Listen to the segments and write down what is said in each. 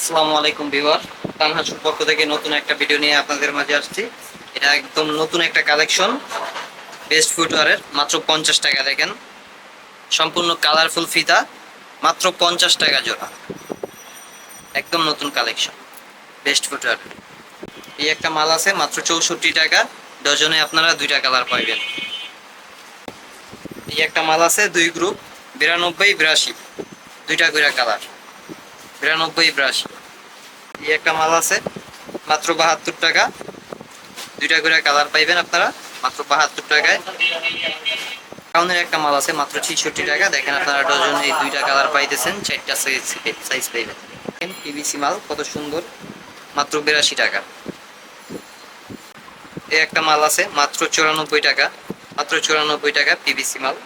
আসসালামু আলাইকুম ভিউয়ার তানহাসুর পক্ষ থেকে নতুন একটা ভিডিও নিয়ে আপনাদের মাঝে আসছি। এটা একদম নতুন একটা কালেকশন বেস্ট ফুটওয়ারের মাত্র পঞ্চাশ টাকা দেখেন। সম্পূর্ণ কালারফুল ফিতা, মাত্র পঞ্চাশ টাকা জোড়া। একদম নতুন কালেকশন বেস্ট ফুটওয়ার এই একটা মাল আছে, মাত্র চৌষট্টি টাকা। ডজনে আপনারা দুইটা কালার পাইবেন এই একটা মাল আছে, দুই গ্রুপ বিরানব্বই, বিরাশি। দুইটা করে কালার বিরানব্বই বিরাশি। এই একটা মাল আছে, মাত্র বাহাত্তর টাকা। দুইটা করে কালার পাইবেন আপনারা, মাত্র বাহাত্তর টাকায়। কাউনের একটা মাল আছে, মাত্র ছিষট্টি টাকা। দেখেন আপনারা ডজন এই দুইটা কালার পাইতেছেন, চারটা সাইজ সাইজ পাইবেন। দেখেন, পিভিসি মাল, কত সুন্দর, মাত্র বিরাশি টাকা। এই একটা মাল আছে, মাত্র চুরানব্বই টাকা, মাত্র চুরানব্বই টাকা পিভিসি মাল।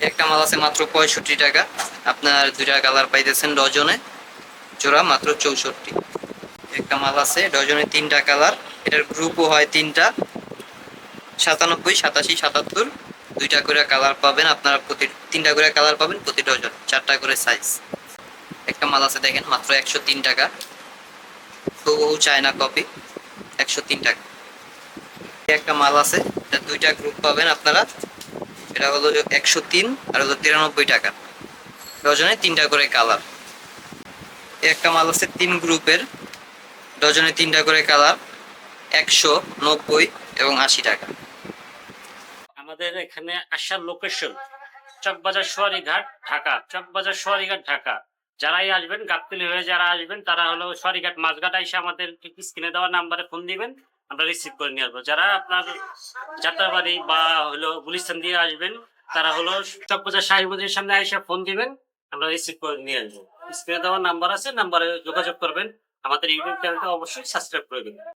একটা মাল আছে মাত্র পঁয়ষট্টি টাকা। আপনার দুইটা কালার পাইতেছেন ডজনে, জোড়া মাত্র চৌষট্টি। একটা মাল আছে ডজনে তিনটা কালার, এটার গ্রুপও হয় তিনটা। সাতানব্বই, সাতাশি, সাতাত্তর, দুইটা করে কালার পাবেন আপনারা প্রতি, তিনটা করে কালার পাবেন প্রতি ডজন, চারটা করে সাইজ একটা মাল আছে দেখেন মাত্র একশো তিন টাকা। হুবহু চায়না কপি একশো তিন টাকা। একটা মাল আছে দুইটা গ্রুপ পাবেন আপনারা। এটা হলো একশো তিন আর হলো তিরানব্বই টাকা। ডজনে তিনটা করে কালার। একটা মাল আছে তিন গ্রুপের। ডজনে তিনটা করে কালার, একশো নব্বই এবং আশি টাকা। আমাদের এখানে আসার লোকেশন চকবাজার সোয়ারিঘাট, ঢাকা। চকবাজার সোয়ারিঘাট, ঢাকা। যারাই আসবেন গাবতলি হয়ে যারা আসবেন, তারা হলো সোয়ারিঘাট মাঝঘাট এসে আমাদের স্ক্রিনে দেওয়া নাম্বারে ফোন দিবেন। আমরা রিসিভ করে নিয়ে আসব। যারা আপনার যাত্রাবাড়ি বা হলো গুলিস্তান দিয়ে আসবেন, তারা হলো চকবাজার শাহী মন্দিরের সামনে এসে ফোন দিবেন, আমরা রিসিভ করে নিয়ে আসব। স্ক্রিনে দেওয়ার নাম্বার আছে নাম্বারে যোগাযোগ করবেন। আমাদের ইউটিউব চ্যানেলটা অবশ্যই সাবস্ক্রাইব করে দেবেন।